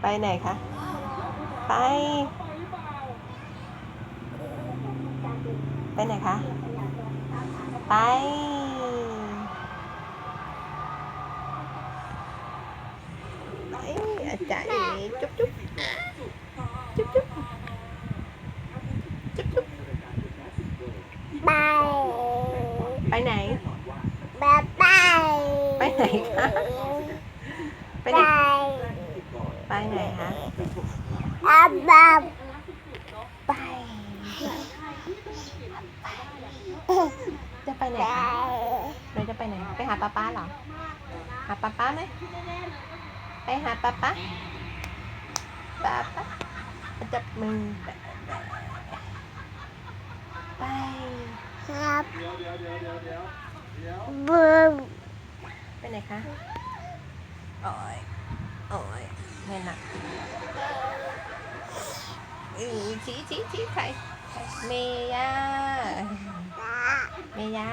ไปไหนคะ ไป ไปไหนคะ ไป ไปอาจารย์จุ๊บจุ๊บจุ๊บจุ๊บจุ๊บจุ๊บไปไปไหนไปไปไปไหนคะ ไปไหน ไปไหนคะอาบาไปจะไปไหนคะเราจะไปไหน ไปหาป๊าป๊าเหรอ หาป๊าป๊าไหมไปหาป๊าป๊าป๊าป๊าจับมือไปครับบูมไปไหนคะ โอ้ย โอ้ย ไม่หนักอือชี้ชี้ชี้ใครใครเมย่าเมย่